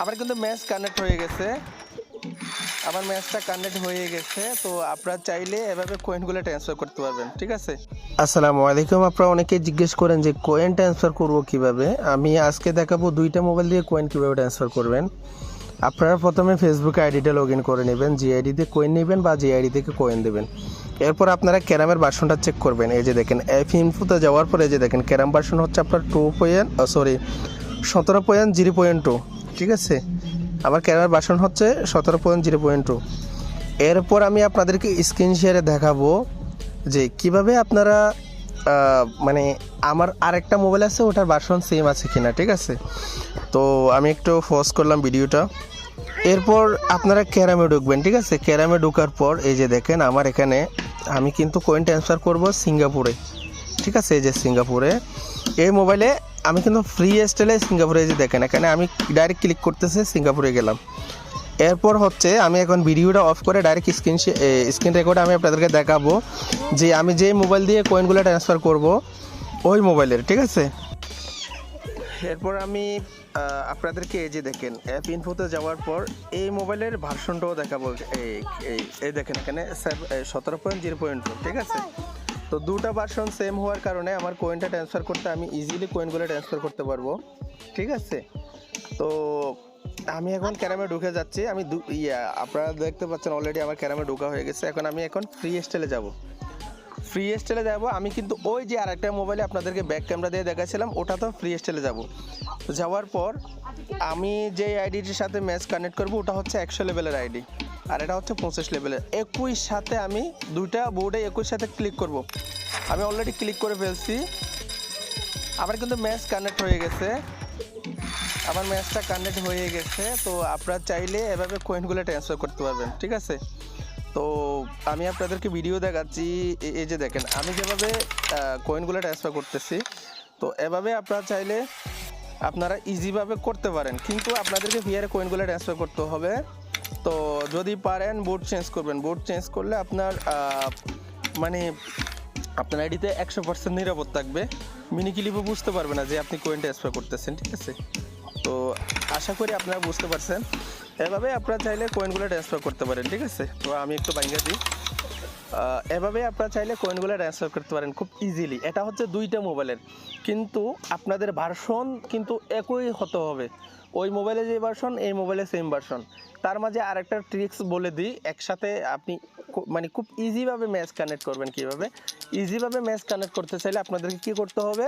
আমার কিন্তু match connect হয়ে গেছে। আমার ম্যাচটা কানেক্ট হয়ে গেছে, তো আপনারা চাইলে এভাবে কয়েনগুলো ট্রান্সফার করতে পারবেন, ঠিক আছে? আসসালামু আলাইকুম। আপনারা অনেকে জিজ্ঞেস করেন যে কয়েন ট্রান্সফার করব কীভাবে? আমি আজকে দেখাবো দুইটা মোবাইল দিয়ে কয়েন কীভাবে ট্রান্সফার করবেন। আপনারা প্রথমে ফেসবুকে আইডিটা লগ ইন করে নেবেন যে আইডিতে কয়েন নেবেন বা যে আইডি থেকে কয়েন দেবেন। এরপর আপনারা ক্যারামের বাসনটা চেক করবেন। এই যে দেখেন এফ ইনফুতে যাওয়ার পরে এই যে দেখেন, ক্যারাম বাসন হচ্ছে আপনার টু পয়েন্ট সরি সতেরো পয়েন্ট জিরো পয়েন্ট টু ঠিক আছে? আমার ক্যারামের বাসন হচ্ছে সতেরো পয়েন্ট জিরো পয়েন্ট টু এরপর আমি আপনাদেরকে স্ক্রিন শেয়ারে দেখাবো যে কীভাবে আপনারা মানে আমার আরেকটা মোবাইল আছে, ওটার বাসন সেম আছে কিনা, ঠিক আছে? তো আমি একটু ফোর্স করলাম ভিডিওটা। এরপর আপনারা ক্যারামে ঢুকবেন, ঠিক আছে? ক্যারামে ঢোকার পর এই যে দেখেন, আমার এখানে আমি কিন্তু কয়েন ট্রান্সফার করব সিঙ্গাপুরে, ঠিক আছে? এই যে সিঙ্গাপুরে। এই মোবাইলে আমি কিন্তু ফ্রি স্টাইলে সিঙ্গাপুরে যে দেখেন, এখানে আমি ডাইরেক্ট ক্লিক করতেছে সিঙ্গাপুরে গেলাম। এরপর হচ্ছে আমি এখন ভিডিওটা অফ করে ডাইরেক্ট স্ক্রিন স্ক্রিন রেকর্ড আমি আপনাদেরকে দেখাবো যে আমি যে মোবাইল দিয়ে কয়েনগুলো ট্রান্সফার করব, ওই মোবাইলের ঠিক আছে? এরপর আমি আপনাদেরকে এই যে দেখেন অ্যাপ ইনফোতে যাওয়ার পর এই মোবাইলের ভার্সনটাও দেখাবো। এই- এই দেখেন এখানে সতেরো পয়েন্ট জিরো পয়েন্ট ঠিক আছে? তো দুটা ভার্সন সেম হওয়ার কারণে আমার কয়েনটা ট্রান্সফার করতে আমি ইজিলি কয়েনগুলো ট্রান্সফার করতে পারব। ঠিক আছে? তো আমি এখন ক্যারামে ঢুকে যাচ্ছি। আমি ইয়া, আপনারা দেখতে পাচ্ছেন অলরেডি আমার ক্যারামে ঢোকা হয়ে গেছে। এখন আমি এখন ফ্রি স্টাইলে যাব। ফ্রি স্টাইলে যাব। আমি কিন্তু ওই যে আরেকটা মোবাইলে আপনাদেরকে ব্যাক ক্যামেরা দিয়ে দেখাচ্ছিলাম, ওটা তো ফ্রি স্টাইলে যাব। যাওয়ার পর আমি যে আইডিটির সাথে ম্যাচ কানেক্ট করব, ওটা হচ্ছে একশো লেভেলের আইডি আর এটা হচ্ছে পঁচিশ লেভেলের একই সাথে আমি দুইটা বোর্ডে একই সাথে ক্লিক করব। আমি অলরেডি ক্লিক করে ফেলছি। আমার কিন্তু ম্যাচ কানেক্ট হয়ে গেছে। আমার ম্যাচটা কানেক্ট হয়ে গেছে। তো আপনারা চাইলে এভাবে কয়েনগুলো ট্রান্সফার করতে পারবেন, ঠিক আছে? তো আমি আপনাদেরকে ভিডিও দেখাচ্ছি। এই যে দেখেন, আমি যেভাবে কয়েনগুলো ট্রান্সফার করতেছি, তো এভাবে আপনারা চাইলে আপনারা ইজিভাবে করতে পারেন। কিন্তু আপনাদেরকে ভিআরে কয়েনগুলো ট্রান্সফার করতে হবে। তো যদি পারেন বোর্ড চেঞ্জ করবেন। বোর্ড চেঞ্জ করলে আপনার মানে আপনার আইডিতে একশো পার্সেন্ট নিরাপদ থাকবে। মিনি ক্লিপও বুঝতে পারবে না যে আপনি কয়েন ট্রান্সফার করতেছেন, ঠিক আছে? তো আশা করি আপনারা বুঝতে পারছেন। এভাবে আপনারা চাইলে কয়েনগুলো ট্রান্সফার করতে পারেন, ঠিক আছে? তো আমি একটু বাইঙ্গা দিই। এভাবে আপনারা চাইলে কয়েনগুলো ট্রান্সফার করতে পারেন খুব ইজিলি এটা হচ্ছে দুইটা মোবাইলের কিন্তু আপনাদের ভার্সন কিন্তু একই হতে হবে। ওই মোবাইলে যে ভার্সন এই মোবাইলে সেম ভার্সন তার মাঝে আরেকটা ট্রিক্স বলে দিই, একসাথে আপনি মানে খুব ইজিভাবে ম্যাচ কানেক্ট করবেন কীভাবে? ইজিভাবে ম্যাচ কানেক্ট করতে চাইলে আপনাদেরকে কি করতে হবে?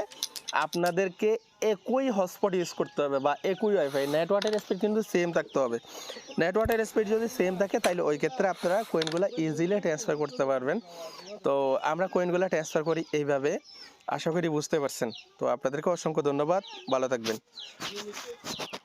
আপনাদেরকে একই হটস্পট ইউজ করতে হবে বা একই ওয়াইফাই নেটওয়ার্কের স্পিড কিন্তু সেম থাকতে হবে। নেটওয়ার্কের স্পিড যদি সেম থাকে তাহলে ওই ক্ষেত্রে আপনারা কয়েনগুলো ইজিলি ট্রান্সফার করতে পারবেন। তো আমরা কয়েনগুলো ট্রান্সফার করি এইভাবে। আশা করি বুঝতে পারছেন। তো আপনাদেরকে অসংখ্য ধন্যবাদ। ভালো থাকবেন।